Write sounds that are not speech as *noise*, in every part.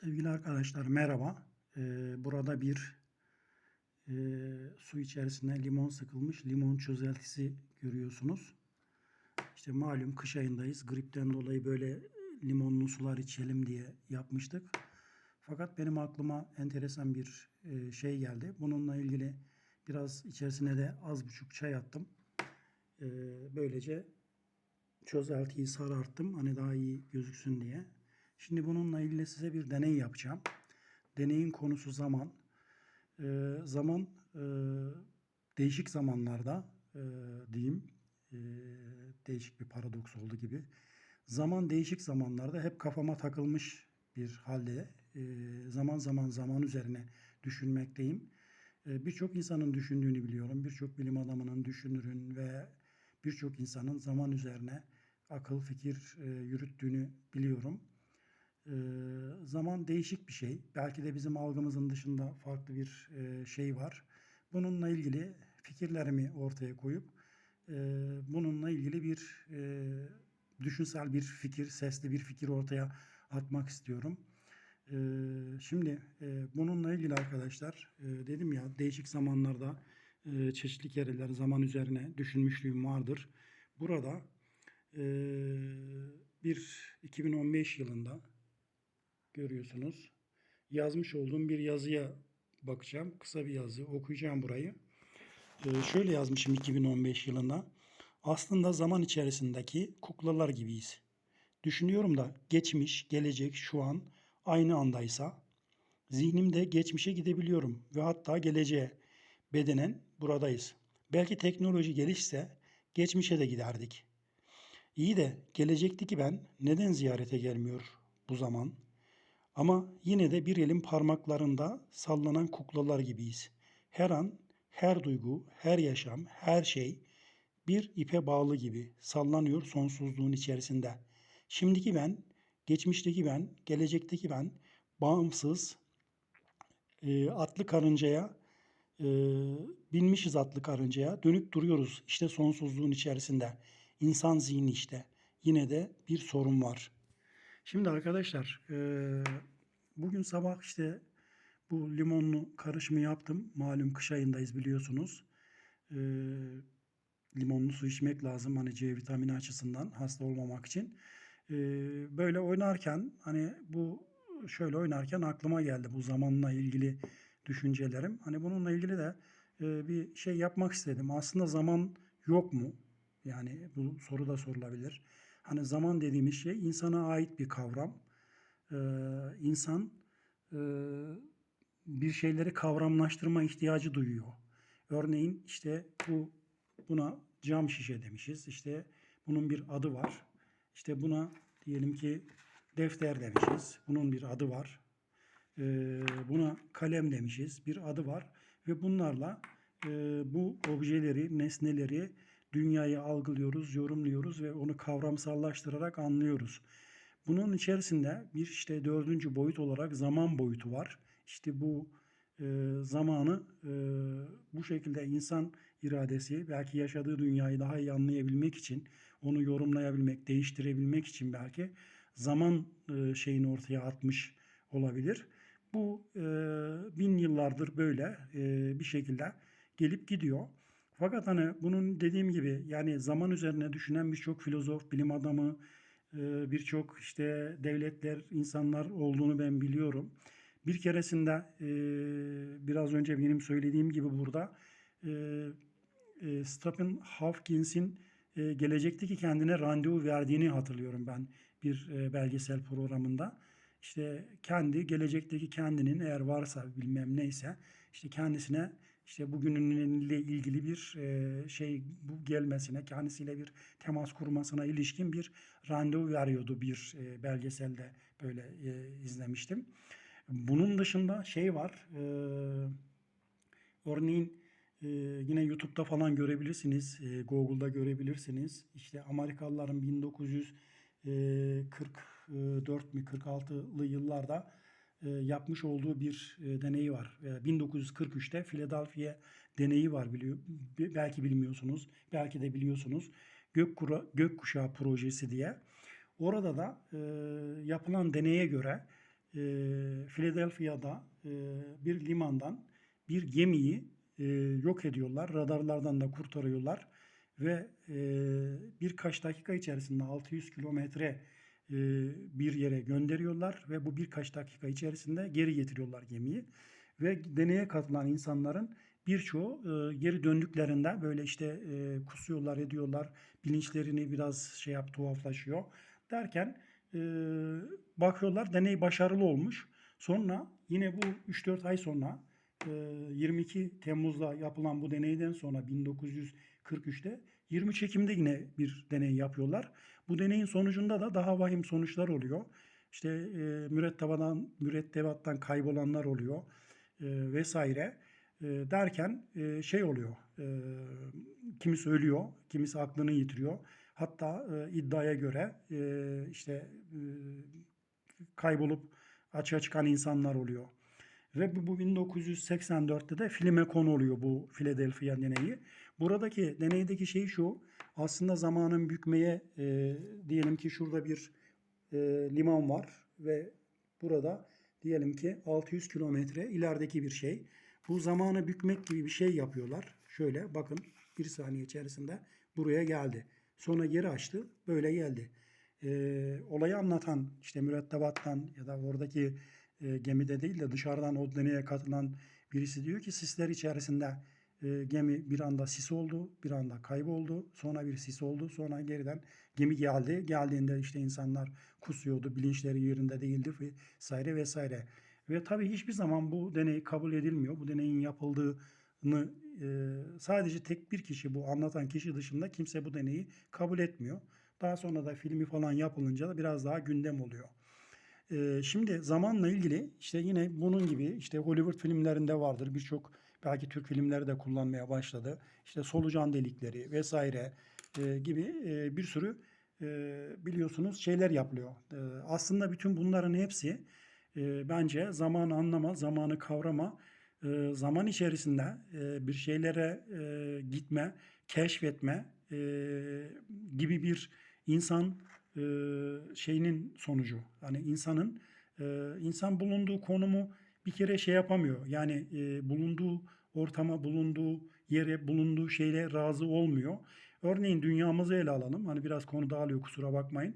Sevgili arkadaşlar merhaba. Ee, burada bir e, su içerisine limon sıkılmış limon çözeltisi görüyorsunuz. İşte malum kış ayındayız. Gripten dolayı böyle limonlu sular içelim diye yapmıştık. Fakat benim aklıma enteresan bir e, şey geldi. Bununla ilgili biraz içerisine de az buçuk çay attım. Ee, böylece çözeltiyi sararttım. Hani daha iyi gözüksün diye. Şimdi bununla ilgili size bir deney yapacağım. Deneyin konusu zaman. Ee, zaman e, değişik zamanlarda e, diyeyim e, değişik bir paradoks oldu gibi. Zaman değişik zamanlarda hep kafama takılmış bir halde e, zaman zaman zaman üzerine düşünmekteyim. E, birçok insanın düşündüğünü biliyorum. Birçok bilim adamının, düşünürün ve birçok insanın zaman üzerine akıl fikir e, yürüttüğünü biliyorum. Zaman değişik bir şey. Belki de bizim algımızın dışında farklı bir şey var. Bununla ilgili fikirlerimi ortaya koyup bununla ilgili bir düşünsel bir fikir, sesli bir fikir ortaya atmak istiyorum. Şimdi bununla ilgili arkadaşlar dedim ya değişik zamanlarda çeşitli kereler zaman üzerine düşünmüşlüğüm vardır. Burada bir 2015 yılında görüyorsunuz. Yazmış olduğum bir yazıya bakacağım. Kısa bir yazı. Okuyacağım burayı. Ee, şöyle yazmışım 2015 yılında. Aslında zaman içerisindeki kuklalar gibiyiz. Düşünüyorum da geçmiş, gelecek, şu an aynı andaysa zihnimde geçmişe gidebiliyorum ve hatta geleceğe bedenen buradayız. Belki teknoloji gelişse geçmişe de giderdik. İyi de gelecekteki ben neden ziyarete gelmiyor bu zaman? Ama yine de bir elin parmaklarında sallanan kuklalar gibiyiz. Her an, her duygu, her yaşam, her şey bir ipe bağlı gibi sallanıyor sonsuzluğun içerisinde. Şimdiki ben, geçmişteki ben, gelecekteki ben bağımsız e, atlı karıncaya e, binmişiz atlı karıncaya dönüp duruyoruz işte sonsuzluğun içerisinde. İnsan zihni işte. Yine de bir sorun var. Şimdi arkadaşlar eee, bugün sabah işte bu limonlu karışımı yaptım. Malum kış ayındayız biliyorsunuz. Eee, limonlu su içmek lazım hani C vitamini açısından hasta olmamak için. Eee, böyle oynarken hani bu şöyle oynarken aklıma geldi bu zamanla ilgili düşüncelerim. Hani bununla ilgili de eee, bir şey yapmak istedim. Aslında zaman yok mu? Yani bu soru da sorulabilir. Hani zaman dediğimiz şey insana ait bir kavram. Ee, insan e, bir şeyleri kavramlaştırma ihtiyacı duyuyor. Örneğin işte bu buna cam şişe demişiz. İşte bunun bir adı var. İşte buna diyelim ki defter demişiz. Bunun bir adı var. Ee, buna kalem demişiz. Bir adı var ve bunlarla e, bu objeleri, nesneleri, dünyayı algılıyoruz, yorumluyoruz ve onu kavramsallaştırarak anlıyoruz. Bunun içerisinde bir işte dördüncü boyut olarak zaman boyutu var. İşte bu e, zamanı e, bu şekilde insan iradesi belki yaşadığı dünyayı daha iyi anlayabilmek için, onu yorumlayabilmek, değiştirebilmek için belki zaman e, şeyini ortaya atmış olabilir. Bu e, bin yıllardır böyle e, bir şekilde gelip gidiyor. Fakat hani bunun dediğim gibi yani zaman üzerine düşünen birçok filozof, bilim adamı, e, birçok işte devletler, insanlar olduğunu ben biliyorum. Bir keresinde e, biraz önce benim söylediğim gibi burada e, Stephen Hawkins'in gelecekteki kendine randevu verdiğini hatırlıyorum ben bir belgesel programında. İşte kendi gelecekteki kendinin eğer varsa bilmem neyse işte kendisine işte bugününle ilgili bir e, şey bu gelmesine kendisiyle bir temas kurmasına ilişkin bir randevu veriyordu bir e, belgeselde böyle e, izlemiştim. Bunun dışında şey var. Örneğin yine YouTube'da falan görebilirsiniz. Google'da görebilirsiniz. İşte Amerikalıların 1944 mi 46'lı yıllarda yapmış olduğu bir e, deneyi var. E, 1943'te Philadelphia deneyi var biliyor belki bilmiyorsunuz, belki de biliyorsunuz. Gökkura, Gökkuşağı projesi diye. Orada da e, yapılan deneye göre e, Philadelphia'da e, bir limandan bir gemiyi e, yok ediyorlar. Radarlardan da kurtarıyorlar ve e, birkaç dakika içerisinde 600 kilometre e, bir yere gönderiyorlar ve bu birkaç dakika içerisinde geri getiriyorlar gemiyi ve deneye katılan insanların birçoğu geri döndüklerinde böyle işte kusuyorlar ediyorlar bilinçlerini biraz şey yap tuhaflaşıyor derken bakıyorlar deney başarılı olmuş. Sonra yine bu 3-4 ay sonra e, 22 Temmuz'da yapılan bu deneyden sonra 1943'te 23 Ekim'de yine bir deney yapıyorlar. Bu deneyin sonucunda da daha vahim sonuçlar oluyor. İşte e, mürettebadan, mürettebattan kaybolanlar oluyor e, vesaire e, derken e, şey oluyor. E, kimisi ölüyor, kimisi aklını yitiriyor. Hatta e, iddiaya göre e, işte e, kaybolup açığa çıkan insanlar oluyor. Ve bu, bu 1984'te de filme konu oluyor bu Philadelphia deneyi. Buradaki deneydeki şey şu. Aslında zamanın bükmeye e, diyelim ki şurada bir e, liman var ve burada diyelim ki 600 kilometre ilerideki bir şey. Bu zamanı bükmek gibi bir şey yapıyorlar. Şöyle bakın bir saniye içerisinde buraya geldi. Sonra geri açtı böyle geldi. E, olayı anlatan işte mürettebattan ya da oradaki e, gemide değil de dışarıdan o deneye katılan birisi diyor ki sisler içerisinde e, gemi bir anda sis oldu, bir anda kayboldu, sonra bir sis oldu, sonra geriden gemi geldi. Geldiğinde işte insanlar kusuyordu, bilinçleri yerinde değildi vesaire vesaire. Ve tabii hiçbir zaman bu deney kabul edilmiyor. Bu deneyin yapıldığını e, sadece tek bir kişi bu anlatan kişi dışında kimse bu deneyi kabul etmiyor. Daha sonra da filmi falan yapılınca da biraz daha gündem oluyor. Ee, şimdi zamanla ilgili işte yine bunun gibi işte Hollywood filmlerinde vardır birçok belki Türk filmleri de kullanmaya başladı. İşte solucan delikleri vesaire e, gibi e, bir sürü e, biliyorsunuz şeyler yapılıyor. E, aslında bütün bunların hepsi e, bence zamanı anlama, zamanı kavrama, e, zaman içerisinde e, bir şeylere e, gitme, keşfetme e, gibi bir insan e, şeyinin sonucu. Yani insanın e, insan bulunduğu konumu bir kere şey yapamıyor. Yani e, bulunduğu ortama, bulunduğu yere, bulunduğu şeyle razı olmuyor. Örneğin dünyamızı ele alalım. Hani biraz konu dağılıyor kusura bakmayın.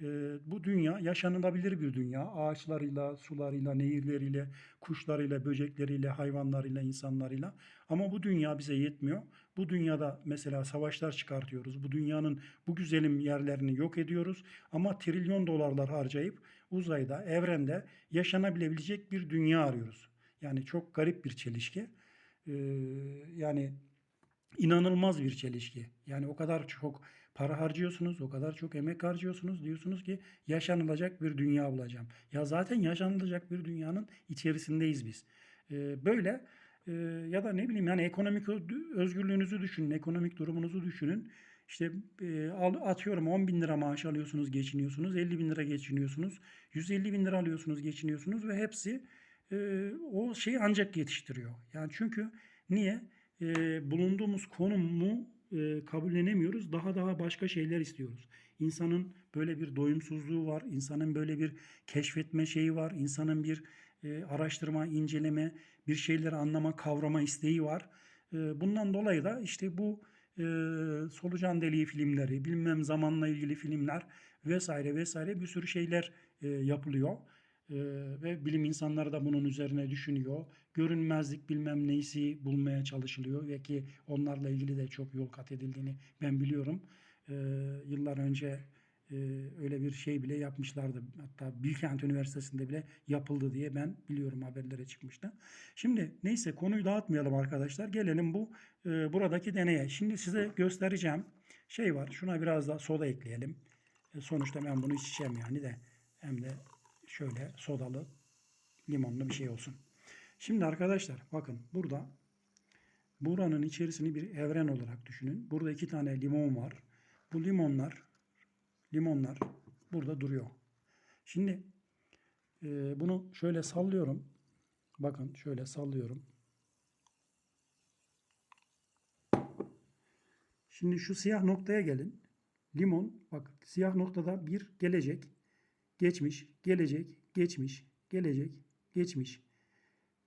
E, bu dünya yaşanılabilir bir dünya. Ağaçlarıyla, sularıyla, nehirleriyle, kuşlarıyla, böcekleriyle, hayvanlarıyla, insanlarıyla. Ama bu dünya bize yetmiyor. Bu dünyada mesela savaşlar çıkartıyoruz. Bu dünyanın bu güzelim yerlerini yok ediyoruz. Ama trilyon dolarlar harcayıp uzayda, evrende yaşanabilebilecek bir dünya arıyoruz. Yani çok garip bir çelişki. Ee, yani inanılmaz bir çelişki. Yani o kadar çok para harcıyorsunuz, o kadar çok emek harcıyorsunuz. Diyorsunuz ki yaşanılacak bir dünya bulacağım. Ya zaten yaşanılacak bir dünyanın içerisindeyiz biz. Ee, böyle e, ya da ne bileyim yani ekonomik özgürlüğünüzü düşünün, ekonomik durumunuzu düşünün. İşte e, atıyorum 10 bin lira maaş alıyorsunuz, geçiniyorsunuz. 50 bin lira geçiniyorsunuz. 150 bin lira alıyorsunuz, geçiniyorsunuz ve hepsi e, o şeyi ancak yetiştiriyor. Yani çünkü niye? E, bulunduğumuz konumu e, kabullenemiyoruz. Daha daha başka şeyler istiyoruz. İnsanın böyle bir doyumsuzluğu var. insanın böyle bir keşfetme şeyi var. insanın bir e, araştırma, inceleme, bir şeyleri anlama, kavrama isteği var. E, bundan dolayı da işte bu e, solucan deliği filmleri, bilmem zamanla ilgili filmler vesaire vesaire bir sürü şeyler e, yapılıyor. E, ve bilim insanları da bunun üzerine düşünüyor. Görünmezlik bilmem neysi bulmaya çalışılıyor ve ki onlarla ilgili de çok yol kat edildiğini ben biliyorum. E, yıllar önce e, öyle bir şey bile yapmışlardı. Hatta Bilkent Üniversitesi'nde bile yapıldı diye ben biliyorum haberlere çıkmıştı. Şimdi neyse konuyu dağıtmayalım arkadaşlar. Gelelim bu e, buradaki deneye. Şimdi size göstereceğim şey var. Şuna biraz da soda ekleyelim. E, sonuçta ben bunu içeceğim yani de hem de şöyle sodalı limonlu bir şey olsun. Şimdi arkadaşlar bakın burada buranın içerisini bir evren olarak düşünün. Burada iki tane limon var. Bu limonlar limonlar burada duruyor. Şimdi e, bunu şöyle sallıyorum. Bakın şöyle sallıyorum. Şimdi şu siyah noktaya gelin. Limon bak siyah noktada bir gelecek, geçmiş, gelecek, geçmiş, gelecek, geçmiş.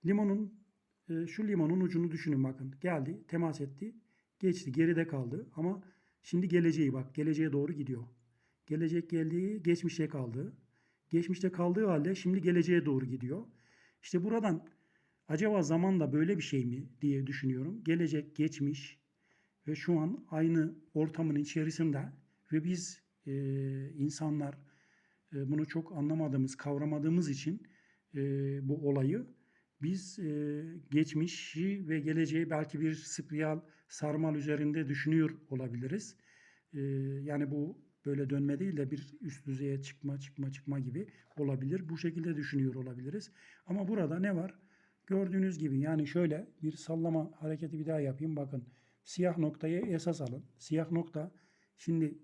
Limonun e, şu limonun ucunu düşünün bakın. Geldi, temas etti, geçti, geride kaldı ama şimdi geleceği bak, geleceğe doğru gidiyor. Gelecek geldi, geçmişe kaldı. Geçmişte kaldığı halde şimdi geleceğe doğru gidiyor. İşte buradan acaba zaman da böyle bir şey mi diye düşünüyorum. Gelecek, geçmiş ve şu an aynı ortamın içerisinde ve biz e, insanlar e, bunu çok anlamadığımız, kavramadığımız için e, bu olayı biz e, geçmişi ve geleceği belki bir spiral sarmal üzerinde düşünüyor olabiliriz. E, yani bu böyle dönme değil de bir üst düzeye çıkma çıkma çıkma gibi olabilir. Bu şekilde düşünüyor olabiliriz. Ama burada ne var? Gördüğünüz gibi yani şöyle bir sallama hareketi bir daha yapayım. Bakın siyah noktayı esas alın. Siyah nokta şimdi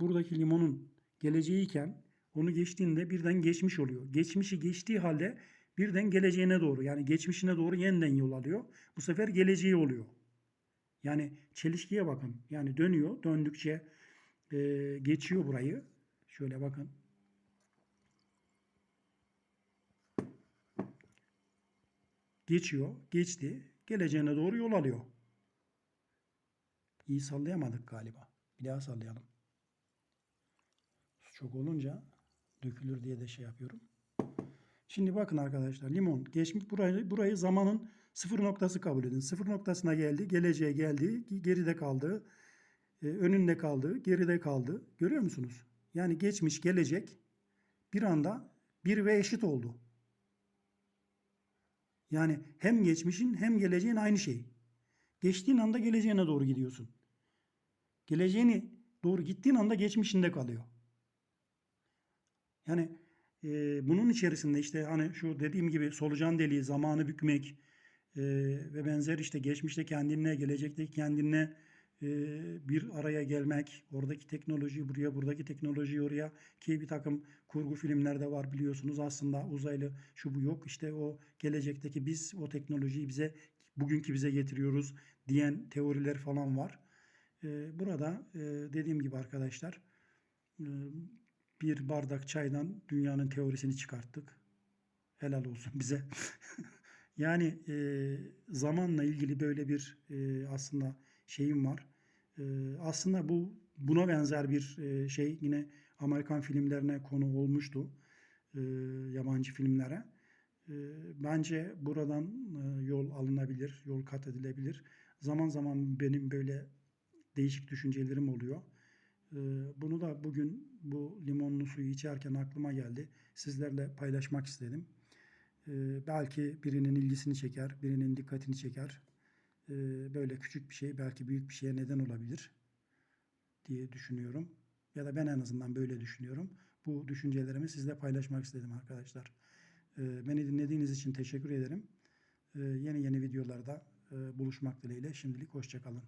buradaki limonun geleceğiyken onu geçtiğinde birden geçmiş oluyor. Geçmişi geçtiği halde birden geleceğine doğru yani geçmişine doğru yeniden yol alıyor. Bu sefer geleceği oluyor. Yani çelişkiye bakın. Yani dönüyor. Döndükçe e, geçiyor burayı. Şöyle bakın. Geçiyor. Geçti. Geleceğine doğru yol alıyor. İyi sallayamadık galiba. Bir daha sallayalım. Su çok olunca dökülür diye de şey yapıyorum. Şimdi bakın arkadaşlar limon geçmiş burayı burayı zamanın sıfır noktası kabul edin. Sıfır noktasına geldi, geleceğe geldi, geride kaldı, e, önünde kaldı, geride kaldı. Görüyor musunuz? Yani geçmiş, gelecek bir anda bir ve eşit oldu. Yani hem geçmişin hem geleceğin aynı şey. Geçtiğin anda geleceğine doğru gidiyorsun. Geleceğini doğru gittiğin anda geçmişinde kalıyor. Yani e, bunun içerisinde işte hani şu dediğim gibi solucan deliği, zamanı bükmek e, ve benzer işte geçmişte kendine, gelecekteki kendine e, bir araya gelmek, oradaki teknolojiyi buraya, buradaki teknolojiyi oraya ki bir takım kurgu filmlerde var biliyorsunuz aslında uzaylı şu bu yok işte o gelecekteki biz o teknolojiyi bize bugünkü bize getiriyoruz diyen teoriler falan var. E, burada e, dediğim gibi arkadaşlar e, bir bardak çaydan dünyanın teorisini çıkarttık. Helal olsun bize. *laughs* yani e, zamanla ilgili böyle bir e, aslında şeyim var. E, aslında bu buna benzer bir e, şey yine Amerikan filmlerine konu olmuştu. E, yabancı filmlere. E, bence buradan e, yol alınabilir, yol kat edilebilir. Zaman zaman benim böyle değişik düşüncelerim oluyor. Ee, Bunu da bugün bu limonlu suyu içerken aklıma geldi. Sizlerle paylaşmak istedim. Ee, Belki birinin ilgisini çeker, birinin dikkatini çeker. Ee, Böyle küçük bir şey belki büyük bir şeye neden olabilir diye düşünüyorum. Ya da ben en azından böyle düşünüyorum. Bu düşüncelerimi sizle paylaşmak istedim arkadaşlar. Ee, Beni dinlediğiniz için teşekkür ederim. Yeni yeni videolarda e, buluşmak dileğiyle şimdilik hoşçakalın.